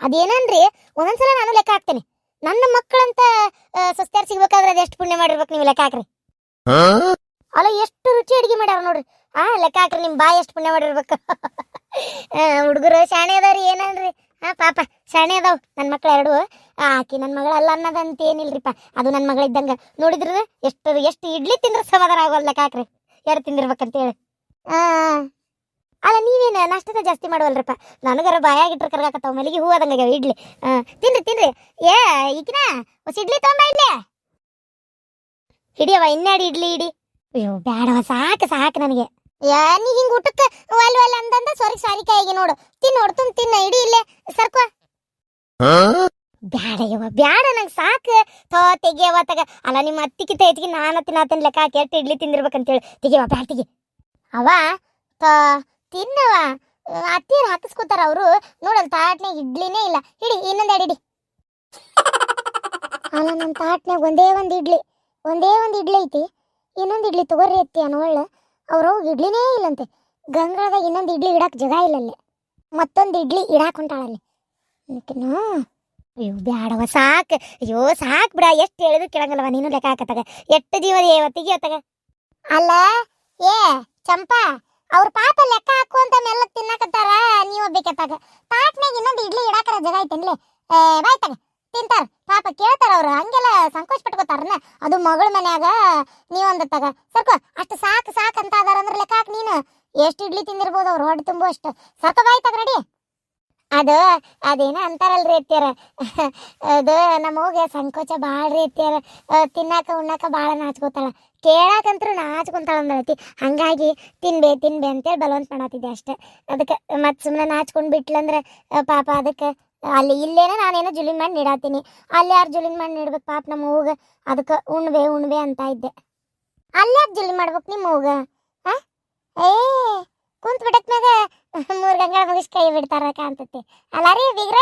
ಅದೇನನ್ರಿ ಒಂದೊಂದ್ಸಲ ನಾನು ಲೆಕ್ಕ ಹಾಕ್ತೇನೆ. ನನ್ನ ಮಕ್ಕಳಂತ ಸಸ್ತಾರ್ ಸಿಗ್ಬೇಕಾದ್ರೆ ಅದೆಷ್ಟು ಎಷ್ಟು ಪುಣ್ಯ ಮಾಡಿರ್ಬೇಕು ನೀವು ಲೆಕ್ಕ ಹಾಕ್ರಿ. ಅಲ್ಲ ಎಷ್ಟು ರುಚಿ ಅಡಿಗೆ ಮಾಡ್ಯಾರ ನೋಡ್ರಿ. ಆ ಲೆಕ್ಕ ಹಾಕ್ರಿ ನಿಮ್ ಬಾಯಿ ಎಷ್ಟು ಪುಣ್ಯ ಮಾಡಿರ್ಬೇಕು. ಹುಡುಗರು ಶಾಣೆ ಅದಾವ್ರಿ ಏನನ್ರಿ ಹಾ ಪಾಪ ಶಾಣೆ ಅದಾವ್ ನನ್ನ ಮಕ್ಳು ಎರಡು. ಆಕಿ ನನ್ನ ಮಗಳ ಅಲ್ಲ ಅನ್ನೋದಂತ ಏನಿಲ್ರಿಪ್ಪ. ಅದು ನನ್ನ ಮಗಳ ಇದ್ದಂಗ. ನೋಡಿದ್ರ ಎಷ್ಟು ಎಷ್ಟು ಇಡ್ಲಿ ತಿಂದ್ರೆ ಸಮಾಧಾನ ಆಗೋಲ್ಲ ಲೆಕ್ಕ ಹಾಕ್ರಿ. ಎರಡು ತಿಂದಿರ್ಬೇಕಂತೇಳಿ. ಆ ಅಲ್ಲ, ನೀವೇನು ನಷ್ಟದ ಜಾಸ್ತಿ ಮಾಡುವಲ್ರಪ್ಪ? ನನಗರ ಬಾಯಾಗಿಟ್ರೆ ಕರ್ಗಾಕತ್ತಾವ, ಮಲ್ಲಿಗೆ ಹೂ ಆದಂಗ ಇಡ್ಲಿ. ತಿನ್ರಿ ತಿನ್ರಿ. ಏ ಈಗಿನ ಹೊಸ ಇಡ್ಲಿ ತೊಗೊಂಬ ಇಡ್ಲಿ ಹಿಡಿಯವ ಇನ್ನಡಿ ಇಡ್ಲಿ ಇಡಿ. ಅಯ್ಯೋ ಬ್ಯಾಡವ ಸಾಕು ಸಾಕು ನನಗೆ. ಯಾ, ನೀ ಹಿಂಗ ಊಟಕ್ಕೆ ಒಲ್ ಒಲ್ ಅಂದಂದ ಸೊರಿ, ಸಾರಿ ಕೈಗೆ ನೋಡು. ತಿನ್ ನೋಡು ತುಂಬ ತಿನ್ನ, ಇಡಿ ಇಲ್ಲೇ. ಸರ್ಕೋ. ಬ್ಯಾಡ ಯವ್ವ, ಬ್ಯಾಡ ನಂಗೆ, ಸಾಕು. ತೋ ತೆಗಿಯವ ತಗ. ಅಲ್ಲ, ನಿಮ್ಮ ಅತ್ತಿಕಿತ ಹೆಚ್ಚಿಗೆ ನಾನು ತಿನ್ನತನ ಲೆಕ್ಕ ಕೆಟ್ಟ ಇಡ್ಲಿ ತಿಂದಿರ್ಬೇಕಂತೇಳಿ. ತೆಗಿಯವ ಬ್ಯಾಡ, ತೆಗಿ. ಅವ ತ ತಿನ್ನವ. ಅತ್ತೀರ್ ಹಾಕಿಸ್ಕೊತಾರ ಅವರು. ನೋಡಲ್ ತಾಟ್ನ್ಯಾಗ ಇಡ್ಲಿನೇ ಇಲ್ಲ. ಹಿಡಿ ಇನ್ನೊಂದೆರಡು ಇಡಿ. ಅಲ್ಲ ನಮ್ಮ ತಾಟ್ನ್ಯಾಗ ಒಂದೇ ಒಂದು ಇಡ್ಲಿ. ಒಂದೇ ಒಂದು ಇಡ್ಲಿ ಐತಿ. ಇನ್ನೊಂದು ಇಡ್ಲಿ ತಗೋರಿ ಅತ್ತಿ ಅನ್ನೋಳ್ಳ ಅವ್ರು ಇಡ್ಲಿನೇ ಇಲ್ಲಂತೆ. ಗಂಗಳದಾಗ ಇನ್ನೊಂದು ಇಡ್ಲಿ ಇಡಕ್ಕೆ ಜಾಗ ಇಲ್ಲ ಅಲ್ಲಿ. ಮತ್ತೊಂದು ಇಡ್ಲಿ ಇಡಾಕ್ ಹೊಂಟಾಳಲ್ಲಿ. ಅಯ್ಯೋ ಬ್ಯಾಡವ ಸಾಕ್. ಅಯ್ಯೋ, ಸಾಕ್ ಬಿಡ. ಎಷ್ಟು ಹೇಳಿದ್ರು ಕೇಳಂಗಲ್ವ ನೀನು ಲೆಕ್ಕ ಹಾಕತ್ತಾಗ. ಎಷ್ಟು ಜೀವ ಹೊತ್ತಿಗೆ ಹೊತ್ತಾಗ ಅಲ್ಲ, ಏ, ಚಂಪಾ ಅವ್ರ ಪಾಪ ಲೆಕ್ಕ ಹಾಕುವಂತ ಮೆಲ್ಲ ತಿನ್ನಕತ್ತಾರ, ನೀವು ಬೇಕತ್ತಾಗ ತಾಟ್ನಾಗ ಇನ್ನೊಂದು ಇಡ್ಲಿ ಇಡಾಕರ ಜಾಗ ಐತೇನ್ಲೆ? ಏ ಬಾಯ್ತಾಗ ತಿಂತಾರ. ಪಾಪ ಕೇಳ್ತಾರ ಅವ್ರು, ಹಂಗೆಲ್ಲ ಸಂಕೋಚ ಪಟ್ಕೋತಾರನ ಅದು ಮಗಳ ಮನ್ಯಾಗ ನೀವೊಂದು ತಗ ಸರ್ಕೋ, ಅಷ್ಟು ಸಾಕು ಸಾಕು ಅಂತ ಅದಾರ ಅಂದ್ರೆ ಲೆಕ್ಕ ಹಾಕಿ ನೀನು. ಎಷ್ಟು ಇಡ್ಲಿ ತಿಂದಿರ್ಬೋದು ಅವ್ರು, ಹೊಟ್ಟೆ ತುಂಬು ಅಷ್ಟು. ಸರ್ಕೋ ಬಾಯ್ತಾಗ ನಡಿ ಅದು, ಅದೇನ ಅಂತಾರಲ್ರಿ ಅತ್ಯಾರ ಅದು ನಮ್ಮ ಹೋಗಿ ಸಂಕೋಚ ಭಾಳ್ರಿ ಅತ್ತಿಯರ. ತಿನ್ನಾಕ, ಉಣ್ಣಾಕ ಭಾಳ ನಾಚ್ಕೋತಾಳ. ಕೇಳಾಕಂತ್ರು ನಾಚ್ಕೊಂತಾಳ ಅಂದಳತಿ. ಹಂಗಾಗಿ ತಿನ್ಬೇ ತಿನ್ಬೇ ಅಂತೇಳಿ ಬಲವಂತ ಮಾಡತ್ತಿದ್ದೆ ಅಷ್ಟೆ. ಅದಕ್ಕೆ ಮತ್ತೆ ಸುಮ್ಮನೆ ನಾಚ್ಕೊಂಡು ಬಿಟ್ಲಂದ್ರೆ ಪಾಪ ಅದಕ್ಕೆ ಅಲ್ಲಿ ಇಲ್ಲೇನ ನಾನೇನೋ ಜುಲಿನ್ ಮಾಡಿ ನೀಡಾತೀನಿ. ಅಲ್ಲಿ ಯಾರು ಜುಲಿನ್ ಮಾಡಿ ನೀಡ್ಬೇಕು ಪಾಪ ನಮ್ಮ ಹೋಗ ಅದಕ್ಕೆ ಉಣ್ಬೆ ಉಣ್ಬೆ ಅಂತ ಇದ್ದೆ. ಅಲ್ಲಿ ಯಾಕೆ ಜುಲಿನ್ ಮಾಡ್ಬೇಕು ನಿಮ್ಮ ಆ? ಏ ಕುಂತ್ ಬಿಡಕ್ ಮ್ಯಾಗ ಮೂರ್ ಗಂಗಳ ಮುಗಿಸ್ ಕೈ ಬಿಡ್ತಾರ ಕಾಣ್ತತಿ ಅಲ್ಲ ರೀ ಬೀಗ್ರ?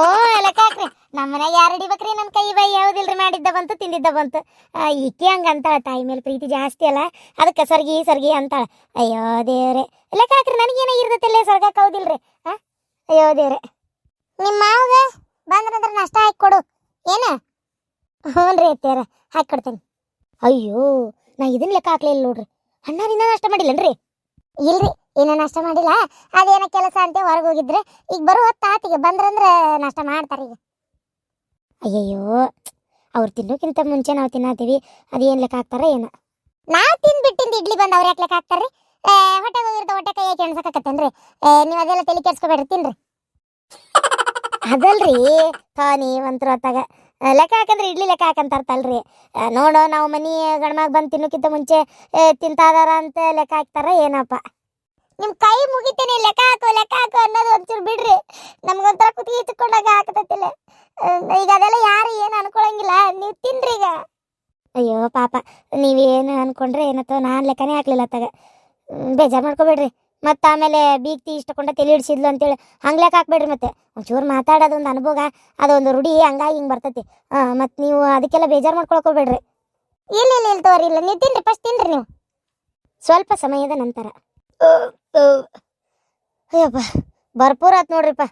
ಓ ಲೆಕ್ಕ ಹಾಕ್ರಿ. ನಮ್ಮ ಮನ್ಯಾಗ ಯಾರು ಹಿಡಿಬೇಕ್ರಿ? ನನ್ನ ಕೈ ಬೈ ಯಾವ್ದಿಲ್ರಿ? ಮಾಡಿದ್ದ ಬಂತು, ತಿಂದಿದ್ದ ಬಂತು. ಈಕೆ ಹಂಗ ಅಂತಾಳ, ತಾಯಿ ಮೇಲೆ ಪ್ರೀತಿ ಜಾಸ್ತಿ ಅಲ್ಲ. ಅದಕ್ಕೆ ಸರ್ಗಿ ಸರ್ಗಿ ಅಂತಾಳ. ಅಯ್ಯೋ ದೇವ್ರೆ. ಲೆಕ್ಕ ಹಾಕ್ರಿ, ನನಗೇನ ಇರ್ತೈತಿಲ್ಲ ಸರ್ಗಕ್ಕೆ ಹೌದಿಲ್ರಿ? ಹಾಂ ಅಯ್ಯೋ ದೇವ್ರೆ. ನಿಮ್ಮ ಮಾವಗ ಬಂದ್ರಂದ್ರೆ ನಷ್ಟ ಹಾಕಿ ಕೊಡು. ಏನ? ಹ್ಞೂ ರೀ ಅತ್ಯಾರ ಹಾಕಿ ಕೊಡ್ತೇನೆ. ಅಯ್ಯೋ, ನಾ ಇದನ್ನ ಲೆಕ್ಕ ಹಾಕ್ಲಿಲ್ಲ ನೋಡ್ರಿ. ಅಣ್ಣ ನಿನ್ನ ನಾಷ್ಟ ಮಾಡಿಲ್ಲನ್ರಿ? ಇಲ್ರಿ ಏನೋ ನಾಷ್ಟ ಮಾಡಿಲ್ಲ. ಅದೇನ ಕೆಲಸ ಅಂತ ಹೊರಗೆ ಹೋಗಿದ್ರೆ ಈಗ ಬರೋ ಹೊತ್ತು ಆತಿಗೆ, ಬಂದ್ರಂದ್ರೆ ನಾಷ್ಟ ಮಾಡ್ತಾರೆ ಈಗ ಅಯ್ಯಯ್ಯೋ, ಅವ್ರು ತಿನ್ನೋಕ್ಕಿಂತ ಮುಂಚೆ ನಾವು ತಿನ್ನತ್ತೀವಿ ಅದೇನ್ ಲೆಕ್ಕ ಹಾಕ್ತಾರ ಏನ. ನಾವು ತಿಂದ್ಬಿಟ್ಟಿಂದ ಇಡ್ಲಿ ಬಂದು ಅವ್ರು ಯಾಕೆ ಲೆಕ್ಕ ಹಾಕ್ತಾರ್ರಿ? ಹೊಟ್ಟೆಗೆ ಹೋಗಿರ್ತ ಹೊಟ್ಟೆ ಕೈ ಯಾಕೆ ನೀವು ಅದೆಲ್ಲ ತಲೆ ಕೆಡ್ಸ್ಕೊಬೇಡ್ರಿ, ತಿನ್ರಿ. ಅದಲ್ರಿ ಥಾ ಒಂಥರ ಹೊತ್ತಾಗ ಲೆಕ್ಕ ಹಾಕಂದ್ರೆ ಇಡ್ಲಿ ಲೆಕ್ಕ ಹಾಕಂತಾರ್ತಲ್ರಿ. ನೋಡೋ, ನಾವು ಮನಿ ಗಣಮಾಗ ಬಂದು ತಿನ್ನೋಕ್ಕಿಂತ ಮುಂಚೆ ತಿಂತಾದಾರ ಅಂತ ಲೆಕ್ಕ ಹಾಕ್ತಾರ ಏನಪ್ಪ. ನಿಮ್ಮ ಕೈ ಮುಗಿತೇನೆ, ಲೆಕ್ಕ ಹಾಕು ಲೆಕ್ಕ ಹಾಕು ಅನ್ನೋದು ಒಂಚೂರು ಬಿಡ್ರಿ. ನಮ್ಗೊಂಥರ ಕುತ್ತಿಗೆ ಇಟ್ಕೊಂಡಾಗ ಹಾಕತೈತಿಲ್ಲ. ಈಗ ಅದೆಲ್ಲ ಯಾರು ಏನು ಅನ್ಕೊಳಂಗಿಲ್ಲ. ನೀವು ತಿನ್ರಿ ಈಗ. ಅಯ್ಯೋ, ಪಾಪ, ನೀವೇನು ಅನ್ಕೊಂಡ್ರೆ ಏನತ್ತೋ, ನಾನು ಲೆಕ್ಕನೇ ಹಾಕ್ಲಿಲ್ಲ ತಗ ಬೇಜಾರು ಮಾಡ್ಕೋಬೇಡ್ರಿ. ಮತ್ತೆ ಆಮೇಲೆ ಬೀಗ್ತಿ ಇಷ್ಟಕೊಂಡ ತಲೆ ಹಿಡಿಸಿದ್ಲು ಅಂತೇಳಿ ಹಂಗೆ ಲೆಕ್ಕ ಹಾಕ್ಬೇಡ್ರಿ ಮತ್ತೆ. ಒಂಚೂರು ಮಾತಾಡೋದು ಒಂದು ಅನುಭವ ಅದೊಂದು ರೂಢಿ ಹಂಗಾಗಿ ಹಿಂಗೆ ಬರ್ತೈತಿ. ಹಾಂ ಮತ್ತು ನೀವು ಅದಕ್ಕೆಲ್ಲ ಬೇಜಾರು ಮಾಡ್ಕೊಳ್ಕೋಬೇಡ್ರಿ ಇಲ್ಲ ಇಲ್ಲ ಇಲ್ಲ ತೋರಿ ಇಲ್ಲ. ನೀವು ತಿನ್ರಿ ಫಸ್ಟ್ ತಿನ್ರಿ ನೀವು. ಸ್ವಲ್ಪ ಸಮಯದ ನಂತರ. ಅಯ್ಯಪ್ಪ ಭರ್ಪೂರ್ ಆತು ನೋಡ್ರಿಪ್ಪ.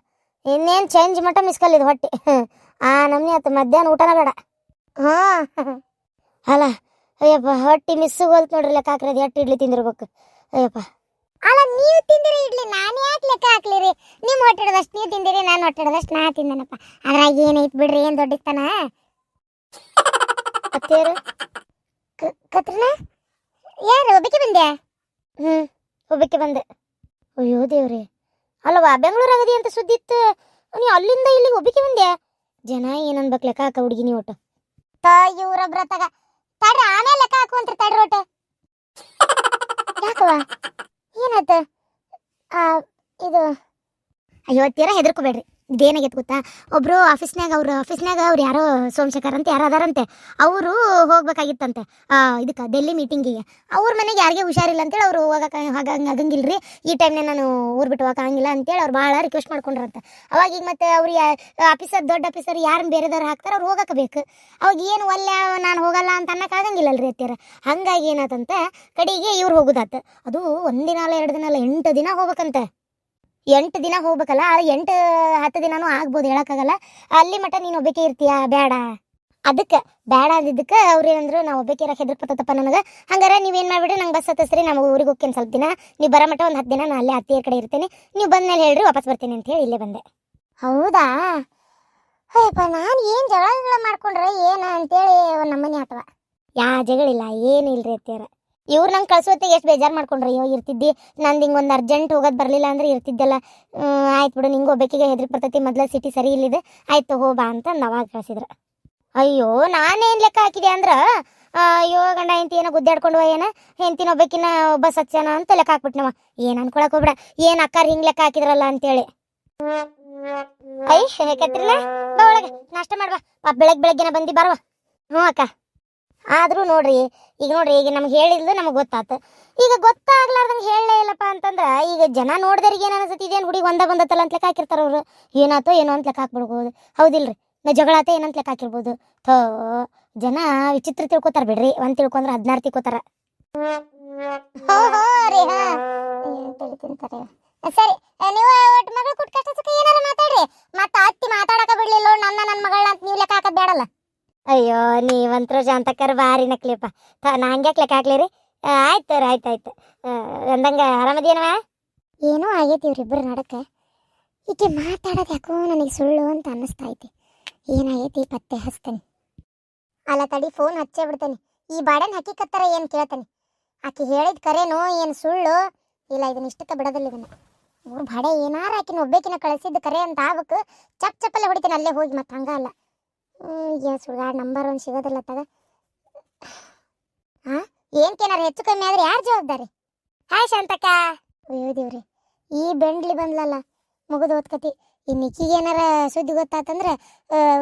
ಇನ್ನೇನು ಚೇಂಜ್ ಮಟ್ಟ ಮಿಸ್ ಕಲ್ಲಿದ್ ಹೊಟ್ಟೆ. ಆ ನಮ್ನಿ ಆತು ಮಧ್ಯಾಹ್ನ ಊಟನ ಬೇಡ. ಹಾಂ. ಅಲ್ಲ ಅಯ್ಯಪ್ಪ ಹೊಟ್ಟಿ ಹೋಲ್ತು ನೋಡ್ರಿ ಲೆಕ್ಕ ಹಾಕ್ರಿ ಎಟ್ಟು ಇಡ್ಲಿ ತಿಂದಿರ್ಬೇಕು. ಅಯ್ಯಪ್ಪ. ಅಲ್ಲ, ನೀವು ತಿಂದಿರಿ ಇಡ್ಲಿ, ನಾನು ಯಾಕೆ ಲೆಕ್ಕ ಹಾಕ್ಲಿರಿ? ನಿಮ್ಮ ಹೊಟ್ಟೆಡದಷ್ಟು, ನೀವು ತಿಂದಿರಿ, ನಾನು ಹೊಟ್ಟೆಡದಷ್ಟು, ನಾ ತಿಂದನಪ್ಪ. ಅದ್ರಾಗ ಏನೈತ್ ಬಿಡ್ರಿ, ಏನು ದೊಡ್ಡಿತ್ತಾನ ಅತ್ತೇರು ಕತ್ರನ? ಯಾರು ಒಬ್ಬಕ್ಕೆ ಬಂದ್ಯಾ? ಹ್ಞೂ ಒಬ್ಬಕ್ಕೆ ಬಂದೆ. ಅಯ್ಯೋ ದೇವ್ರಿ. ಅಲ್ವಾ ಬೆಂಗಳೂರು ಆಗದಿ ಅಂತ ಸುದ್ದಿ ಇತ್ತು. ನೀ ಅಲ್ಲಿಂದ ಇಲ್ಲಿಗೆ ಒಬ್ಬಕ್ಕೆ ಬಂದ್ಯಾ? ಜನ ಏನನ್ಬೇಕು ಲೆಕ್ಕ ಹಾಕ ಹುಡುಗಿ ನೀವು ಒಟ್ಟು. ತ ಇವ್ರೊಬ್ರ ತಗ ತಡ್ರಿ, ಆಮೇಲೆ ಲೆಕ್ಕ ಹಾಕುವಂತ್ರಿ ತಡ್ರಿ ಒಟ್ಟು. ಯಾಕವ ಏನಾಯ್ತು ಇದು ಅಯ್ಯೋ ತೀರಾ ಹೆದರ್ಕೋಬೇಡ್ರಿ. ಇದೇನಾಗೈತೆ ಗೊತ್ತಾ? ಒಬ್ಬರು ಆಫೀಸ್ನಾಗ ಅವ್ರ ಆಫೀಸ್ನಾಗ ಅವ್ರು ಯಾರೋ ಸೋಮಶೇಖರ್ ಅಂತ ಯಾರು ಅದಾರಂತೆ. ಅವರು ಹೋಗ್ಬೇಕಾಗಿತ್ತಂತೆ. ಇದಕ್ಕೆ ಡೆಲ್ಲಿ ಮೀಟಿಂಗಿಗೆ ಅವ್ರ ಮನೆಗೆ ಯಾರಿಗೆ ಹುಷಾರಿಲ್ಲ ಅಂತೇಳಿ ಅವರು ಹೋಗಕ್ಕೆ ಹಾಗಂಗೆ ರೀ ಈ ಟೈಮ್ನೇ ನಾನು ಊರು ಬಿಟ್ಟು ಹೋಗಕ್ಕೆ ಆಗಂಗಿಲ್ಲ ಅಂತೇಳಿ ಅವ್ರು ಭಾಳ ರಿಕ್ವೆಸ್ಟ್ ಮಾಡ್ಕೊಂಡ್ರಂತೆ. ಅವಾಗ ಈಗ ಮತ್ತೆ ಅವ್ರು ಆಫೀಸರ್ ದೊಡ್ಡ ಆಫೀಸರ್ ಯಾರನ್ನ ಬೇರೆದವ್ರು ಹಾಕ್ತಾರೆ ಅವ್ರು ಹೋಗಕ್ಕೆ ಬೇಕು. ಅವಾಗ ಏನು ಒಲ್ಲೆ ನಾನು ಹೋಗಲ್ಲ ಅಂತ ಅನ್ನಕ್ಕೆ ರೀ ಅತ್ತಿರ ಹಂಗಾಗಿ ಏನಾತಂತೆ, ಕಡೆಗೆ ಇವ್ರು ಹೋಗೋದಾತ. ಅದು ಒಂದಿನ ಅಲ್ಲ ಎರಡು ದಿನ ಅಲ್ಲ ಎಂಟು ದಿನ ಹೋಗ್ಬೇಕಂತೆ. ಎಂಟು ದಿನ ಹೋಗ್ಬೇಕಲ್ಲ ಆ ಎಂಟು ಹತ್ತು ದಿನನೂ ಆಗ್ಬೋದು ಹೇಳೋಕ್ಕಾಗಲ್ಲ. ಅಲ್ಲಿ ಮಟ್ಟ ನೀನು ಒಬ್ಬಕ್ಕೆ ಇರ್ತೀಯ? ಬೇಡ ಅದಕ್ಕೆ ಬೇಡ ಅಂದಿದ್ದಕ್ಕೆ ಅವ್ರು ಏನಂದ್ರು ನಾವು ಒಬ್ಬಕ್ಕೆ ಇರಕ್ಕೆ ಹೆದರ್ಪತ್ತಪ್ಪ ನನಗೆ. ಹಂಗಾರೆ ನೀವೇನು ಮಾಡ್ಬಿಡ್ರಿ ನಂಗೆ ಬಸ್ ಹತ್ತಿಸ್ರಿ ನಾವು ಊರಿಗೆ ಹೋಗ್ತೀನಿ ಸ್ವಲ್ಪ ದಿನ. ನೀವು ಬರೋ ಮಟ್ಟ ಒಂದು ಹತ್ತು ದಿನ ನಾನು ಅಲ್ಲೇ ಅತ್ತಿಯರ ಕಡೆ ಇರ್ತೀನಿ. ನೀವು ಬಂದ್ಮೇಲೆ ಹೇಳ್ರಿ ವಾಪಸ್ ಬರ್ತೀನಿ ಅಂತ ಹೇಳಿ ಇಲ್ಲೇ ಬಂದೆ. ಹೌದಾ? ಅಯ್ಯಪ್ಪ ನಾನು ಏನು ಜಗಳ ಮಾಡ್ಕೊಂಡ್ರೆ ಏನು ಅಂತೇಳಿ ಒಂದು ನಮ್ಮನೆ ಅಥವಾ ಯಾ ಜಗಳಿಲ್ಲ ಏನು ಇಲ್ರಿ ಅತ್ತಿಯರ. ಇವ್ರು ನಂಗೆ ಕಳ್ಸೋತ್ತಿಗೆ ಎಷ್ಟು ಬೇಜಾರು ಮಾಡ್ಕೊಂಡ್ರಿ? ಅಯ್ಯೋ, ಇರ್ತಿದ್ದಿ. ನಂದು ಹಿಂಗೆ ಒಂದು ಅರ್ಜೆಂಟ್ ಹೋಗೋದು ಬರಲಿಲ್ಲ ಅಂದ್ರೆ ಇರ್ತಿದ್ದೆಲ್ಲ. ಆಯ್ತು ಬಿಡು, ನಿಂಗೆ ಒಬ್ಬಾಕಿಗೆ ಹೆದ್ರಿಕೆ ಬರ್ತೈತಿ. ಮೊದಲ ಸಿಟಿ ಸರಿ ಇಲ್ಲಿದೆ. ಆಯ್ತು ಹೋಗ ಬಾ ಅಂತ ಅವಾಗ ಕಳ್ಸಿದ್ರು. ಅಯ್ಯೋ, ನಾನೇನು ಲೆಕ್ಕ ಹಾಕಿದೆ ಅಂದ್ರೆ? ಅಯ್ಯೋ, ಗಂಡ, ಹೆಂಡತಿ ಏನೋ ಗುದ್ದಾಡ್ಕೊಂಡು ಏನ? ಹೆಂಡತಿನ ಒಬ್ಬಕಿನ ಒಬ್ಬ ಸತ್ಯನ ಅಂತ ಲೆಕ್ಕ ಹಾಕ್ಬಿಟ್ನವ. ಏನು ಅನ್ಕೊಳಕ್ ಹೋಗ್ಬೇಡ. ಏನು ಅಕ್ಕಾರ ಹಿಂಗೆ ಲೆಕ್ಕ ಹಾಕಿದ್ರಲ್ಲ ಅಂತೇಳಿ. ಅಯ್ಯ ಕತ್ರಿನ ಬಾ ಒಳಗೆ, ನಾಷ್ಟ ಮಾಡ್ಬಾ. ಪಾಪ ಬೆಳಗ್ಗೆ ಬೆಳಗ್ಗೆನ ಬಂದು ಬರುವ ಹ್ಞೂ ಅಕ್ಕ. ಆದ್ರೂ ನೋಡ್ರಿ, ಈಗ ನೋಡ್ರಿ, ಈಗ ನಮ್ಗೆ ಹೇಳಿದ್ಲು ನಮಗೆ ಗೊತ್ತಾತು. ಈಗ ಗೊತ್ತಾಗ್ಲಾರ್ದಂಗೆ ಹೇಳಲೇ ಇಲ್ಲಪ್ಪ ಅಂತಂದ್ರೆ, ಈಗ ಜನ ನೋಡ್ದರಿಗೆ ಏನು ಅನ್ಸತಿ ಇದೇನು ಹುಡುಗಿ ಒಂದ ಬಂದತ್ತಲ್ಲ ಅಂತ ಲೆಕ್ಕ ಹಾಕಿರ್ತಾರ ಅವರು. ಏನಾತೋ ಏನೋ ಅಂತ ಲೆಕ್ಕ ಹಾಕ್ಬಿಡ್ಬೋದು. ಹೌದಿಲ್ರಿ, ನಾ ಜಗಳ ಆತ ಏನಂತ ಲೆಕ್ಕ ಹಾಕಿರ್ಬೋದು. ಥೋ, ಜನ ವಿಚಿತ್ರ ತಿಳ್ಕೊತಾರ ಬಿಡ್ರಿ, ಒಂದು ತಿಳ್ಕೊಂಡ್ರೆ ಹದಿನಾರು ತಿಳ್ಕೊತಾರ. ಸರಿ ನೀವು ಒಟ್ಟು ಮಗಳು ಕುಟ್ ಕಷ್ಟ ಸುಖ ಏನಾರ ಮಾತಾಡ್ರಿ. ಮತ್ತೆ ಅತ್ತಿ ಮಾತಾಡಕ ಬಿಡ್ಲಿಲ್ಲ ನನ್ನ ನನ್ನ ಮಗಳನ್ನ ನೀವು ಲೆಕ್ಕ ಹಾಕದ್ ಬೇಡಲ್ಲ ಅಯ್ಯೋ ನೀವಂತ್ರು ಶಾಂತಕ್ಕರ್ ಭಾರಿ ನಕ್ಲಿಪ್ಪ. ತ ನಾ ಹಂಗ್ಯಾಕ್ ಲೆಕ್ಕ ಹಾಕ್ಲಿ ರೀ ಆ, ಆಯ್ತು ರೀ ಆಯ್ತು ಆಯ್ತು. ಅಂದಂಗೆ ಆರಾಮದೇನವ ಏನೋ ಆಗೈತಿ ಇವ್ರಿಬ್ಬರು ನಡಕ. ಈಕೆ ಮಾತಾಡೋದು ಯಾಕೋ ನನಗೆ ಸುಳ್ಳು ಅಂತ ಅನ್ನಿಸ್ತಾ ಐತಿ ಏನಾಗೈತಿ ಪತ್ತೆ ಹಚ್ತೇನೆ. ಅಲ್ಲ ತಡಿ ಫೋನ್ ಹಚ್ಚೇ ಬಿಡ್ತೇನೆ. ಈ ಬಾಡನ್ ಹಕ್ಕಿಕತ್ತಾರ ಏನು ಕೇಳ್ತೇನೆ? ಆಕೆ ಹೇಳಿದ ಕರೇನೋ ಏನು ಸುಳ್ಳು? ಇಲ್ಲ ಇದನ್ನ ಇಷ್ಟಕ್ಕೆ ಬಿಡೋದಿಲ್ಲ ಇದನ್ನ. ಮೂರು ಬಾಡೆ ಏನಾರ ಆಕಿನ ಒಬ್ಬೇಕಿನ ಕಳಿಸಿದ್ದು ಕರೆ ಅಂತ ಆಗ್ಬೇಕು ಚಪ್ ಚಪ್ಪಲ್ಲೇ ಹೊಡಿತೇನೆ ಅಲ್ಲೇ ಹೋಗಿ ಮತ್ತೆ ಹಂಗ ಅಲ್ಲ ಹುಡುಗ ನಂಬರ್ ಒಂದು ಸಿಗೋದಿಲ್ಲ ತಗ. ಹಾ ಏನ್ಕೇನಾರ ಹೆಚ್ಚು ಕಮ್ಮಿ ಆದ್ರೆ ಯಾರು ಜವಾಬ್ದಾರಿ? ಹಾಯ್ ಶಾಂತಕ್ಕ. ಅಯ್ಯೋ, ದೇವ್ರಿ. ಈ ಬೆಂಡ್ಲಿ ಬಂದ್ಲಲ್ಲ, ಮುಗಿದು ಓದ್ಕತಿ ನಿಕ್ಕಿಗೆ ಏನಾರ ಸುದ್ದಿ ಗೊತ್ತಾತಂದ್ರೆ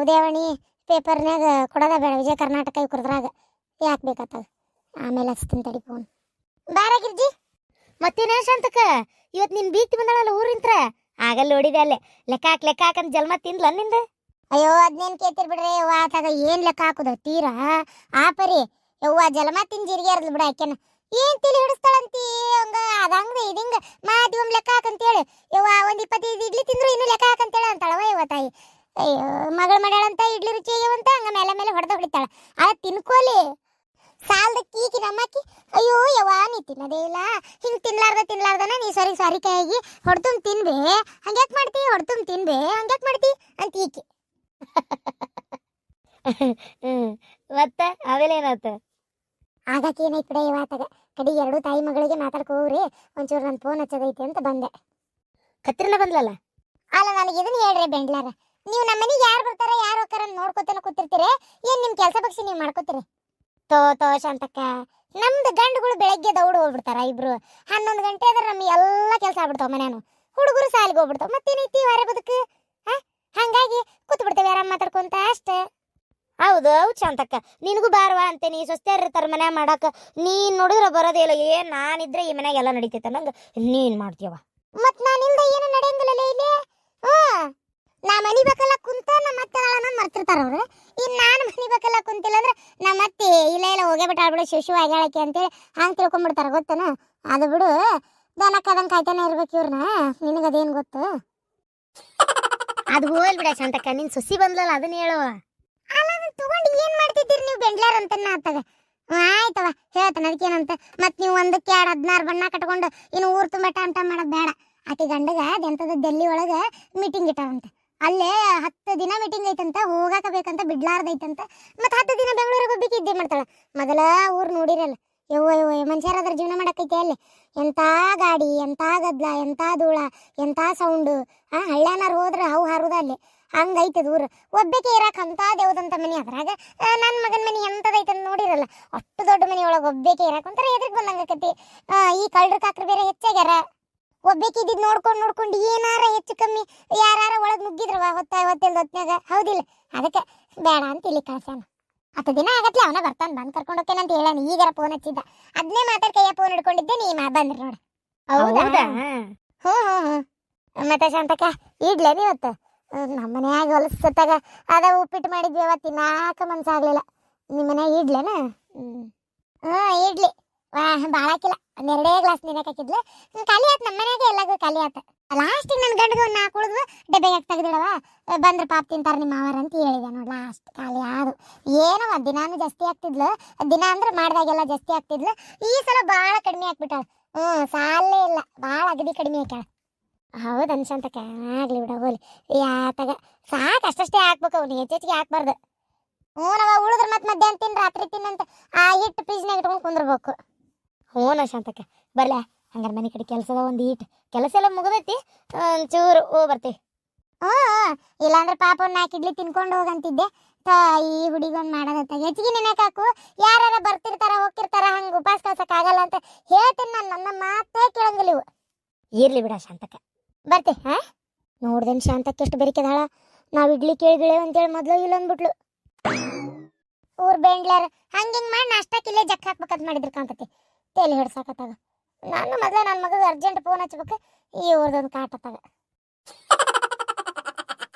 ಉದಯವಾಣಿ ಪೇಪರ್ನಾಗ ಕೊಡೋದ ಬೇಡ, ವಿಜಯ ಕರ್ನಾಟಕ ಇವ್ ಕುರ್ದ್ರಾಗ ಯಾಕೆ ಬೇಕಾತದ? ಆಮೇಲೆ ಹಚ್ತೀನಿ ತಡಿ ಫೋನ್ ಬಾರ ಗಿರ್ಜಿ. ಮತ್ತೇನೇ ಶಾಂತಕ ಇವತ್ತು ನಿನ್ ಬೀಗ್ತಿ ಬಂದಳಲ್ಲ ಊರಿಂತ್ರ? ಆಗಲ್ಲ ನೋಡಿದೆ ಅಲ್ಲೇ. ಲೆಕ್ಕ ಹಾಕ್ ಲೆಕ್ಕ ಹಾಕಂತ ಜಲ್ಮ ತಿಂದ್ಲ ನಿಂದ? ಅಯ್ಯೋ, ಅದ್ನೇನ್ ಕೇಳ್ತಿರ್ ಬಿಡ್ರಿ? ಯವ್ವ ಆತಾಗ ಏನ್ ಲೆಕ್ಕ ಹಾಕುದ? ತೀರಾ? ಆ ಪರಿ ಯವ್ವ ಜಲಮ ತಿನ್ ಜೀರಿಗೆ ಇರ್ಲಿ ಬಿಡ ಆಕೆನ. ಏನ್ ತಿಳಿ ಹಿಡಿಸ್ತಾಳಂತಿ? ಹಂಗ ಅದಂಗ ಇದಿಂಗ ಮಾತಿ ಒಮ್ಮೆ ಲೆಕ್ಕ ಹಾಕಂತೇಳಿ. ಯವ್ವ ಒಂದ್ ಇಪ್ಪತ್ತೈದು ಇಡ್ಲಿ ತಿಂದ್ರು ಇನ್ನು ಲೆಕ್ಕ ಹಾಕಂತೇಳಿ ಅಂತಾಳವ ಯವ್ವ ತಾಯಿ. ಅಯ್ಯೋ, ಮಗಳ ಮಾಡ್ಯಾಳಂತ, ಇಡ್ಲಿ ರುಚಿ ಅಂತ ಹಂಗ ಮೇಲೆ ಮೇಲೆ ಹೊಡೆದ ಹೊಡಿತಾಳ. ಅದ ತಿನ್ಕೋಲಿ. ಸಾಲದ ಕೀಕಿ ನಮ್ಮಕ್ಕಿ, ಅಯ್ಯೋ ಯವ್ವ ನೀ ತಿನ್ನದೇ ಇಲ್ಲ. ಹಿಂಗ್ ತಿನ್ಲಾರ್ದ ತಿನ್ಲಾರ್ದನ, ನೀ ಸರಿ, ಸಾರಿ ಕೈಯಾಗಿ ಹೊಡ್ತುಂಬ್ ತಿನ್ಬೇ. ಹಂಗ್ಯಾಕ್ ಮಾಡ್ತಿ? ಹೊಡ್ತುಂಬ್ ತಿನ್ಬೇ. ಹಂಗ್ಯಾಕೆ ಮಾಡ್ತಿ? ಅಂತ ಈಕಿ. ಮತ್ತ ಆಮೇಲೆ ಏನಾತ ಆಗಕ್ಕೆ ಏನೈತ್ ಬಿಡ ಇವತ್ತಾಗ ಕಡಿ ಎರಡು ತಾಯಿ ಮಗಳಿಗೆ ಮಾತಾಡ್ಕೊ ಹೋಗ್ರಿ ಒಂಚೂರು ನನ್ನ ಫೋನ್ ಹಚ್ಚದೈತಿ ಅಂತ ಬಂದೆ. ಕತ್ರಿನ ಬಂದ್ಲಲ್ಲ? ಅಲ್ಲ ನನಗೆ ಇದನ್ನ ಹೇಳ್ರಿ ಬೆಂಗ್ಳಾರ ನೀವು ನಮ್ಮ ಮನೆಗೆ ಯಾರು ಬರ್ತಾರ ಯಾರು ಹೋಗ್ತಾರ ನೋಡ್ಕೊತಾನೆ ಕೂತಿರ್ತೀರಿ? ಏನ್ ನಿಮ್ ಕೆಲಸ ಬಗ್ಸಿ ನೀವು ಮಾಡ್ಕೋತೀರಿ? ತೋ ತೋ ಶಾಂತಕ್ಕ. ನಮ್ದು ಗಂಡುಗಳು ಬೆಳಗ್ಗೆ ದೌಡ್ ಹೋಗ್ಬಿಡ್ತಾರ ಇಬ್ರು. ಹನ್ನೊಂದು ಗಂಟೆ ಆದ್ರೆ ನಮ್ಗೆ ಎಲ್ಲ ಕೆಲಸ ಆಗ್ಬಿಡ್ತಾವ ಮನ್ಯಾನು. ಹುಡುಗರು ಸಾಲಿಗೆ ಹೋಗ್ಬಿಡ್ತಾವ. ಮತ್ತೇನೈತಿ ವಾರ ಬದುಕು ಹಾ ಹಂಗಾಗಿ ಕೂತ್ ಬಿಡ್ತೇವೆ ಆರಾಮ್ ಮಾತಾಡ್ಕೊಂತ ಅಷ್ಟೇ ಹೌದು ಹೌದು ಶಾಂತಕ್ಕ ನಿನಗೂ ಬಾರವಾ ಅಂತೇನಿ ಸ್ವಸ್ಥ್ಯಾರ ಇರ್ತಾರ ಮನೆ ಮಾಡಾಕ. ನೀನ್ ನೋಡಿದ್ರ ಬರೋದೇ ಇಲ್ಲ ಏನ್ ನಾನಿದ್ರೆ ಈ ಮನೆಗೆ ಎಲ್ಲ ನಡೀತೈತೆ ನಂಗೆ ನೀನ್ ಮಾಡ್ತೀಯವ ಮತ್ ನಾನಿಂದ ಏನು ನಡೆಯಂಗಿಲ್ಲ ಇಲ್ಲಿ? ನಾ ಮನಿ ಬೇಕಲ್ಲ ಕುಂತ ನಮ್ಮ ಅತ್ತೆ ನಾನು ಮರ್ತಿರ್ತಾರ ಅವ್ರು. ಇನ್ ನಾನು ಮನಿ ಬೇಕಲ್ಲ ಕುಂತಿಲ್ಲ ಅಂದ್ರೆ ನಮ್ಮ ಅತ್ತೆ ಇಲ್ಲ ಇಲ್ಲ ಹೋಗೇ ಬಿಟ್ಟು ಬಿಡು ಶಿಶು ಆಗ್ಯಾಳಕ್ಕೆ ಅಂತೇಳಿ ಹಂಗ್ ತಿಳ್ಕೊಂಡ್ಬಿಡ್ತಾರ ಗೊತ್ತೇನ? ಅದು ಬಿಡು. ದನ ಕದಂಗ್ ಕಾಯ್ತಾನೆ ಇರ್ಬೇಕು ಇವ್ರನ್ನ ನಿನಗದೇನ್ ಗೊತ್ತು? ಅದು ಹೋಲ್ ಬಿಡ ಶಾಂತಕ್ಕ ನಿನ್ ಸೊಸಿ ಬಂದ್ಲಲ್ಲ ಅದನ್ನ ಹೇಳುವ ಅಲ್ಲ ತಗೊಂಡು ಏನು ಮಾಡ್ತಿದ್ದೀರಿ ನೀವು ಬೆಂಡ್ಲಾರ ಅಂತ ಆತಗ? ಆಯ್ತವ ಹೇಳ್ತಾನೆ, ಅದಕ್ಕೇನಂತ. ಮತ್ ನೀವು ಒಂದಕ್ಕೆ ಎರಡು ಹದಿನಾರು ಬಣ್ಣ ಕಟ್ಕೊಂಡು ಇನ್ನು ಊರ್ ತುಂಬ ಟಾಮ್ ಟಾಮ್ ಮಾಡೋದು ಬೇಡ. ಆಕೆ ಗಂಡಗ ಅದೆಂಥದ್ದು ಡೆಲ್ಲಿ ಒಳಗೆ ಮೀಟಿಂಗ್ ಇಟ್ಟಾರಂತ ಅಲ್ಲೇ ಹತ್ತು ದಿನ ಮೀಟಿಂಗ್ ಐತಂತ ಹೋಗಾಕ ಬೇಕಂತ ಬಿಡ್ಲಾರ್ದೈತಂತ. ಮತ್ತು ಹತ್ತು ದಿನ ಬೆಂಗಳೂರಿಗೆ ಹೋಗ್ಬೇಕು ಇದ್ದೇ ಮಾಡ್ತಾಳ. ಮೊದಲ ಊರು ನೋಡಿರಲ್ಲ. ಯವ್ವ ಯವ್ವ ಮನುಷ್ಯರ ಅದ್ರ ಜೀವನ ಮಾಡಕ್ಕೈತೆ ಅಲ್ಲಿ. ಎಂಥ ಗಾಡಿ ಎಂಥ ಗದ್ಲ ಎಂಥ ಧೂಳ ಎಂಥ ಸೌಂಡು ಆ, ಹಳ್ಳ್ಯಾನಾರು ಹೋದ್ರೆ ಅವು ಹಾರುದ ಅಲ್ಲಿ. ಹಂಗೈತದ ಊರು ಒಬ್ಬಕ್ಕೆ ಇರಾಕ ಅಂತ ದೇವ್ದಂತ ಮನೆ ಅದ್ರಾಗ ನನ್ನ ಮಗನ ಮನೆ ಎಂತದೈತೆ ಅಂತ ನೋಡಿರಲ್ಲ. ಅಷ್ಟು ದೊಡ್ಡ ಮನೆಯೊಳಗೆ ಒಬ್ಬಕ್ಕೆ ಇರಾಕ ಒಂಥರ ಎದ್ರಿಗೆ ಬಂದಂಗಕತಿ. ಈ ಕಳ್ಳರು ಕಾಕ್ರ ಬೇರೆ ಹೆಚ್ಚಾಗ್ಯಾರ. ಒಬ್ಬಕ್ಕೆ ಇದ್ದಿದ್ ನೋಡ್ಕೊಂಡು ನೋಡ್ಕೊಂಡು ಏನಾರ ಹೆಚ್ಚು ಕಮ್ಮಿ ಯಾರಾರ ಒಳಗ್ ನುಗ್ಗಿದ್ರವ ಹೊತ್ತ ಹೊತ್ತಿಲ್ದ ಹೊತ್ನ್ಯಾಗ. ಹೌದಿಲ್ಲ. ಅದಕ್ಕೆ ಬೇಡ ಅಂತ ಇಲ್ಲಿ ಕಳ್ಸ್ಯಾನ. ಹತ್ತು ದಿನ ಆಗತ್ಲೆ ಅವನ ಬರ್ತಾನೆ ಬಂದ್ ಕರ್ಕೊಂಡು ಹೋಗ್ತೇನೆ ಅಂತ ಹೇಳಾನ ಈಗಾರ ಫೋನ್ ಹಚ್ಚಿದ್ದ. ಅದನ್ನೇ ಮಾತಾಡ್ ಕೈಯ ಫೋನ್ ಹಿಡ್ಕೊಂಡಿದ್ದೆ ನೀ ಮಾ ಬಂದ್ರಿ ನೋಡ. ಹೌದಾ? ಹ್ಞೂ ಹ್ಞೂ ಹ್ಞೂ ಮತ್ತೆ ಶಾಂತಕ್ಕ ಇಡ್ಲೇ ನೀವತ್ತು ನಮ್ಮ ಮನ್ಯಾಗ ಹೊಲಸತ್ತಾಗ ಅದ ಉಪ್ಪಿಟ್ಟು ಮಾಡಿದ್ವಿ ಅವತ್ತು ತಿನ್ನಾಕ ಮನ್ಸಾಗ್ಲಿಲ್ಲ ನಿಮ್ಮ ಮನ್ಯಾಗ ಇಡ್ಲೇನ? ಹ್ಞೂ ಇಡ್ಲಿ. ವಾ ಭಾಳ ಹಾಕಿಲ್ಲ. ಒಂದೆರಡೇ ಗ್ಲಾಸ್ ನೀರಕ್ಕೆ ಹಾಕಿದ್ಲು. ಖಾಲಿ ಆಯ್ತು ನಮ್ಮ ಮನ್ಯಾಗೆ ಎಲ್ಲಗೂ ಖಾಲಿ ಆತ. ಲಾಸ್ಟಿಗೆ ನನ್ನ ಗಂಡಗೆ ಒಂದು ನಾಲ್ಕು ಉಳಿದು ಡಬ್ಬೆಗೆ ತೆಗ್ದಿಡವ ಬಂದ್ರೆ ಪಾಪ ತಿಂತಾರೆ ನಿಮ್ಮ ಮಾವರ ಅಂತ ಹೇಳಿದೆ ನೋಡಿ ಲಾಸ್ಟ್. ಖಾಲಿ ಯಾರು ಏನವ ದಿನಾನು ಜಾಸ್ತಿ ಆಗ್ತಿದ್ಲು. ದಿನ ಅಂದ್ರೆ ಮಾಡಿದಾಗೆಲ್ಲ ಜಾಸ್ತಿ ಆಗ್ತಿದ್ಲು. ಈ ಸಲ ಭಾಳ ಕಡಿಮೆ ಆಗ್ಬಿಟ್ಟಾಳ. ಹ್ಞೂ ಸಾಲೇ ಇಲ್ಲ. ಭಾಳ ಅಗದಿ ಕಡಿಮೆ ಹಾಕ್ಯಾಳ ಹೌದು ಅನ್ಸಂತಕ ಆಗ್ಲಿ ಬಿಡ ಹೋಲಿ ಯಾತಗ ಸಾಕು ಅಷ್ಟಷ್ಟೇ ಹಾಕ್ಬೇಕು ಅವ್ನು. ಹೆಚ್ಚೆಚ್ಚಿಗೆ ಹಾಕ್ಬಾರ್ದು. ಹ್ಞೂ ನಾವ ಉಳಿದ್ರೆ ಮತ್ತೆ ಮಧ್ಯಾಹ್ನ ತಿನ್ ರಾತ್ರಿ ತಿನ್ನಂತ ಆ ಹಿಟ್ಟು ಫ್ರಿಜ್ನಾಗ ಇಟ್ಕೊಂಡು ಕುಂದ್ರಬೇಕು. ಹ್ಞೂನ ಶಾಂತಕ್ಕ ಬರ್ಲ ಹಂಗಾರೆ ಮನೆ ಕಡೆ ಕೆಲಸದ ಒಂದು ಈಟ್ ಕೆಲಸ ಎಲ್ಲ ಮುಗಿದೈತಿ ಒಂಚೂರು ಓ ಬರ್ತೀವಿ ಹ್ಞೂ ಇಲ್ಲಾಂದ್ರೆ ಪಾಪ ಒಂದು ನಾಲ್ಕು ಇಡ್ಲಿ ತಿನ್ಕೊಂಡು ಹೋಗಂತಿದ್ದೆ ತಾಯಿ ಈ ಹುಡುಗೊಂದು ಮಾಡೋದಂತ ಹೆಚ್ಚಿಗೆ ನೆನಕ್ ಹಾಕು. ಯಾರ ಬರ್ತಿರ್ತಾರ ಹೋಗ್ತಿರ್ತಾರ ಹಂಗೆ ಉಪವಾಸ ಕಳ್ಸಕ್ ಆಗಲ್ಲ ಅಂತ ಹೇಳ್ತೀನಿ ನಾನು. ನನ್ನ ಮಾತೇ ಕೇಳಂಗಿಲ್ಲ ಇವು. ಇರಲಿ ಬಿಡ ಶಾಂತಕ್ಕ ಬರ್ತಿ, ಹಾ? ನೋಡ್ದೇನ್ ಶಾಂತಕ್ಕೆ ಎಷ್ಟು ಬೆರಿಕೆದಾಳ ನಾವು ಇಡ್ಲಿ ಕೇಳಿಗಿಳೆ ಅಂತೇಳಿ ಮೊದ್ಲು ಇಲ್ಲ ಅಂದ್ಬಿಟ್ಲು. ಊರ್ ಬೆಂಡ್ಲಾರ ಹಂಗಿಂಗ್ ಮಾಡಿ ನಾಷ್ಟಕ್ಕೆ ಇಲ್ಲೇ ಜಕ್ ಹಾಕ್ಬೇಕಂತ ಮಾಡಿದ್ರು ಕಾಂತತಿ ತೇಲಿ ಹಿಡ್ಸಾಕತ್ತಾಗ ನಾನು ಮೊದ್ಲ ನನ್ನ ಮಗಗೆ ಅರ್ಜೆಂಟ್ ಫೋನ್ ಹಚ್ಬೇಕು, ಈ ಊರ್ದೊಂದು ಕಾಟತ್ತಾಗ